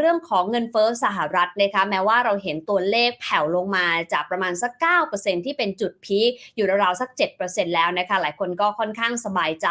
เรื่องของเงินเฟ้อสหรัฐนะคะแม้ว่าเราเห็นตัวเลขแผ่วลงมาจากประมาณสัก 9%ที่เป็นจุดพีคอยู่ราวๆสัก 7%แล้วนะคะหลายคนก็ค่อนข้างสบายใจ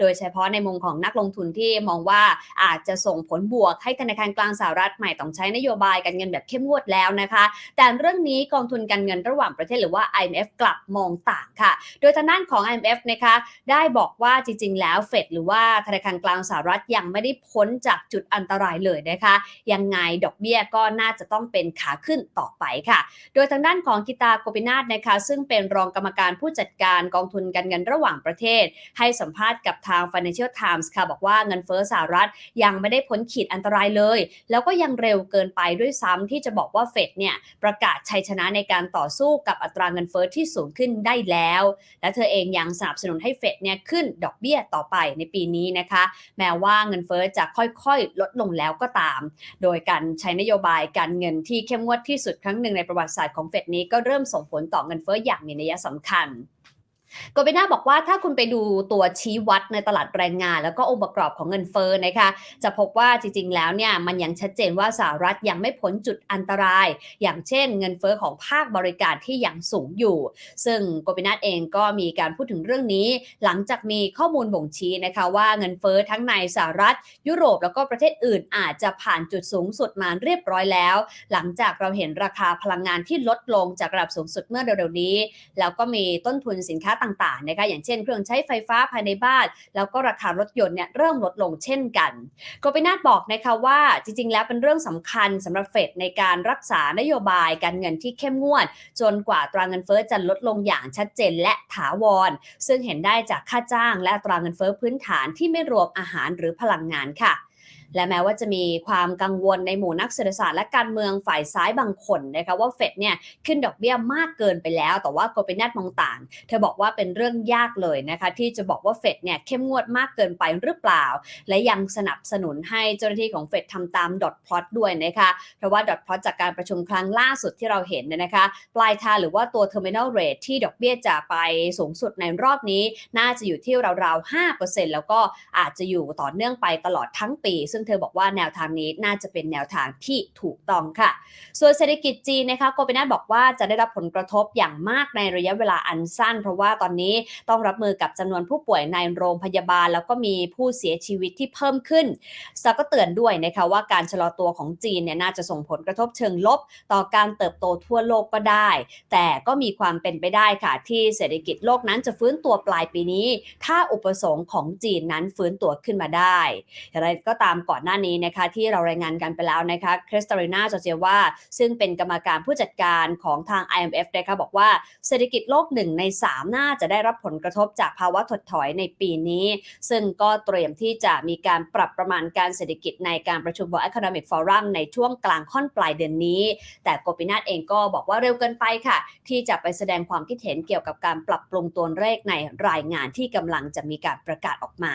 โดยเฉพาะในมุมของนักลงทุนที่มองว่าอาจจะส่งผลบวกให้ธนาคารกลางสหรัฐใหม่ต้องใช้นโยบายการเงินแบบเข้มงวดแล้วนะคะ แต่เรื่องนี้กองทุนการเงินระหว่างประเทศหรือว่า IMF กลับมองต่างค่ะ โดยทางด้านของ IMF นะคะได้บอกว่าจริง ๆ แล้วเฟดหรือว่าธนาคารกลางสหรัฐยังไม่ได้พ้นจากจุดอันตรายเลยนะคะยังไงดอกเบี้ยก็น่าจะต้องเป็นขาขึ้นต่อไปค่ะ โดยทางด้านของกิตาโกปินาศนะคะซึ่งเป็นรองกรรมการผู้จัดการกองทุนการเงินระหว่างประเทศ ให้สัมภาษณ์กับทาง Financial Times ค่ะ บอกว่าเงินเฟ้อสหรัฐยังไม่ได้พ้นขีดอันตรายเลย แล้วก็ยังเร็วเกินไปด้วยซ้ำที่จะบอกว่าเฟดเนี่ยประกาศชัยชนะในการต่อสู้กับอัตราเงินเฟ้อที่สูงขึ้นได้แล้ว และเธอเองยังสนับสนุนให้เฟดเนี่ยขึ้นดอกเบี้ยต่อไปในปีนี้นะคะ แม้ว่าเงินเฟ้อจะค่อยๆ ลดลงแล้วก็ตามโดยการใช้นโยบายการเงินที่เข้มงวดที่สุดครั้งหนึ่งในประวัติศาสตร์ของเฟดนี้ก็เริ่มส่งผลต่อเงินเฟ้ออย่างมีนัยสำคัญ กเบนาบอกว่าถ้าคุณไปดูตัวชี้วัดในตลาดแรงงาน แล้วก็องค์ประกอบของเงินเฟ้อนะคะ จะพบว่าจริงๆ แล้วเนี่ยมันยังชัดเจนว่าสหรัฐยังไม่พ้นจุดอันตราย อย่างเช่น เงินเฟ้อของภาคบริการที่ยังสูงอยู่ ซึ่งโกเบนาเองก็มีการพูดถึงเรื่องนี้ หลังจากมีข้อมูลบ่งชี้นะคะว่าเงินเฟ้อทั้งในสหรัฐ ยุโรปแล้วก็ประเทศอื่นอาจจะผ่านจุดสูงสุดมาเรียบร้อยแล้ว หลังจากเราเห็นราคาพลังงานที่ลดลงจากระดับสูงสุดเมื่อเร็วๆนี้ แล้วก็มีต้นทุนสินค้าต่างๆนะคะอย่างเช่นเครื่องใช้ไฟฟ้าภายในบ้าน แล้วก็ราคารถยนต์เนี่ยเริ่มลดลงเช่นกันโกปินาศบอกนะคะว่าจริง ๆ แล้วเป็นเรื่องสำคัญสำหรับเฟดในการรักษานโยบายการเงินที่เข้มงวด จนกว่าตราเงินเฟ้อจะลดลงอย่างชัดเจนและถาวร ซึ่งเห็นได้จากค่าจ้างและตราเงินเฟ้อพื้นฐานที่ไม่รวมอาหารหรือพลังงานค่ะ และแม้ว่าจะมีความกังวลในหมู่นักเศรษฐศาสตร์และการเมืองฝ่ายซ้ายบางคนนะคะว่าเฟดเนี่ยขึ้นดอกเบี้ยมากเกินไปแล้ว แต่ว่าโกเปนัทมองต่าง เธอบอกว่าเป็นเรื่องยากเลยนะคะที่จะบอกว่าเฟดเนี่ยเข้มงวดมากเกินไปหรือเปล่า และยังสนับสนุนให้เจ้าหน้าที่ของเฟดทำตามดอทพลอตด้วยนะคะเพราะว่าดอทพลอตจากการประชุมครั้งล่าสุดที่เราเห็นเนยนะคะปลายทางหรือว่าตัว terminal rate ที่ดอกเบี้ยจะไปสูงสุดในรอบนี้ น่าจะอยู่ที่ราวๆ5%แล้วก็อาจจะอยู่ต่อเนื่องไปตลอดทั้งปี ซึ่งเธอบอกว่าแนวทางนี้น่าจะเป็นแนวทางที่ถูกต้องค่ะ ส่วนเศรษฐกิจจีนนะคะโกเปนาบอกว่าจะได้รับผลกระทบอย่างมากในระยะเวลาอันสั้น เพราะว่าตอนนี้ต้องรับมือกับจำนวนผู้ป่วยในโรงพยาบาล แล้วก็มีผู้เสียชีวิตที่เพิ่มขึ้นซาก็เตือนด้วยนะคะว่าการชะลอตัวของจีนเนี่ยน่าจะส่งผลกระทบเชิงลบ ต่อการเติบโตทั่วโลกก็ได้ แต่ก็มีความเป็นไปได้ค่ะ ที่เศรษฐกิจโลกนั้นจะฟื้นตัวปลายปีนี้ ถ้าอุปสงค์ของจีนนั้นฟื้นตัวขึ้นมาได้อย่างไรก็ตามก่อนหน้านี้นะคะที่เรารายงานกันไปแล้วนะคะคริสตาลินาจอร์เจว่าซึ่งเป็นกรรมการผู้จัดการของทาง IMF นะคะบอกว่าเศรษฐกิจโลกหนึ่งใน 3 น่าจะได้รับผลกระทบจากภาวะถดถอยในปีนี้ ซึ่งก็เตรียมที่จะมีการปรับประมาณการเศรษฐกิจในการประชุม World Economic Forum ในช่วงกลางค่อนปลายเดือนนี้ แต่โกปินาตเองก็บอกว่าเร็วเกินไปค่ะ ที่จะไปแสดงความคิดเห็นเกี่ยวกับการปรับปรุงตัวเลขในรายงานที่กำลังจะมีการประกาศออกมา